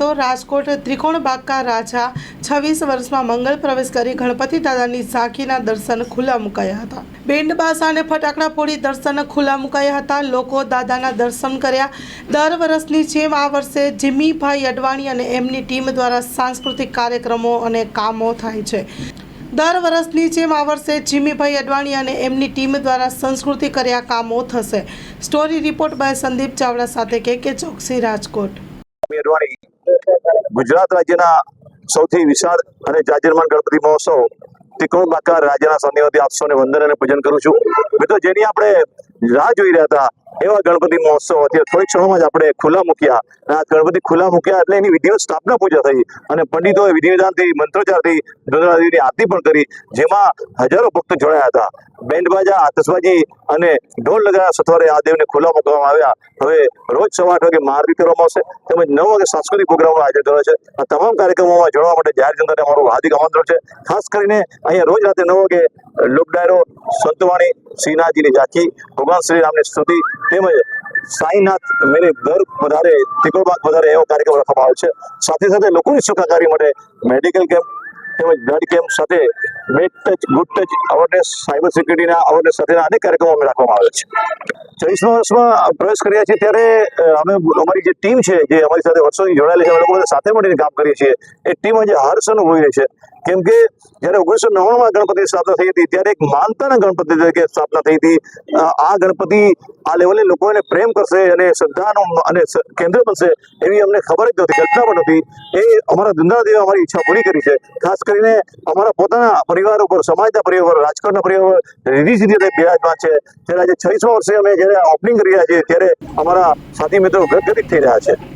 તો રાજકોટ ત્રિકોણ બાગકા રાજા છવ્વીસ વર્ષમાં મંગળ પ્રવેશ કરી ગણપતિ દાદાની ઝાંખીના દર્શન ખુલ્લા મુકાયા હતા. બેન્ડ બાસા અને ફટાકડા ફોડી દર્શન ખુલ્લા મુકાયા હતા. લોકો દાદાના દર્શન કર્યા. દર વર્ષની જેમ આ વર્ષે જીમીભાઈ અડવાણી અને એમની ટીમ દ્વારા સાંસ્કૃતિક કાર્યક્રમો અને કામો થાય છે. દર વર્ષની જેમ આ વર્ષે જીમીભાઈ અડવાણી અને એમની ટીમ દ્વારા સંસ્કૃતિ કર્યા કામો થશે. Story report by Sandeep Chavda સાથે કે કે ચોકસી રાજકોટ. અડવાણી ગુજરાત રાજ્યના સૌથી વિશાળ અને જાજરમાન ગણપતિ મહોત્સવ ત્રિકોણ બાકા રાજ્યના સન્નિધિ આપશો અને વંદન અને પૂજન કરું છું. મિત્રો, જેની આપણે રાહ જોઈ રહ્યા હતા. એવા ગણપતિ મહોત્સવ અત્યારે થોડીક ક્ષણોમાં જ આપણે ખુલ્લા મૂક્યા. આ ગણપતિ ખુલ્લા મૂક્યા એટલે એની વિધિવત સ્થાપના પૂજા થઈ. અને પંડિતોએ વિધિ વિધાનથી મંત્રોચ્ચારથી ધૂળાદેવીની આરતી પણ કરી, જેમાં હજારો ભક્તો જોડાયા હતા. બેન્ડ બાજા, આતશબાજી અને ઢોલ લગાવ્યા સથવારે આ દેવને ખુલ્લા મૂકવામાં આવ્યા. હવે રોજ સવા આઠ વાગે મહાઆરતી કરવામાં આવશે. તેમજ નવ વાગે સાંસ્કૃતિક પ્રોગ્રામનું આયોજન કરવા છે. આ તમામ કાર્યક્રમોમાં જોડવા માટે જાહેર જનતાને અમારું હાર્દિક આમંત્રણ છે. ખાસ કરીને અહીંયા રોજ રાતે નવ વાગે લોક સંતવાણી શ્રીનાથજીની ઝાંખી ભગવાન શ્રી રામની સ્તુતિ તેમજ સાંઈનાથ મેરે દર વધારે તિકોબાગ વધારે એવો કાર્યક્રમ રાખવામાં આવે છે. સાથે સાથે લોકોની સુખાકારી માટે મેડિકલ કેમ્પ તેમજ બ્લડ કેમ્પ સાથે bad touch good touch awareness cyber સિક્યુરિટીના awareness સાથેના અનેક કાર્યક્રમો રાખવામાં આવે છે. ચોવીસમા વર્ષમાં પ્રવેશ કર્યા છીએ ત્યારે અમે અમારી જે ટીમ છે, જે અમારી સાથે વર્ષોથી જોડાયેલી છે, અમે લોકો સાથે મળીને કામ કરીએ છીએ, એ ટીમ આજે હર્ષ અનુભવી રહી છે. કેમ કે, જ્યારે ઓગણીસો નવ્વાણુંમાં ગણપતિ સ્થાપના થઈ હતી, ત્યારે એક માનતાના ગણપતિ તરીકે સ્થાપના થઈ હતી. આ ગણપતિ આ લેવલે લોકો એને પ્રેમ કરશે અને શ્રદ્ધાનું અને કેન્દ્ર બનશે એવી અમને ખબર જ નહોતી, કલ્પના પણ હતી એ અમારા ધંધા દેવા અમારી ઈચ્છા પૂરી કરી છે. ખાસ કરીને અમારા પોતાના પરિવાર ઉપર, સમાજના પરિવાર રાજકોટના પરિવાર રીધી સીધી બિરાજમાન છે. ત્યારે આજે છવ્વીસમા વર્ષે અમે જ્યારે ઓપનિંગ કરી રહ્યા છીએ ત્યારે અમારા સાથી મિત્રો ગદગદિત થઈ રહ્યા છે.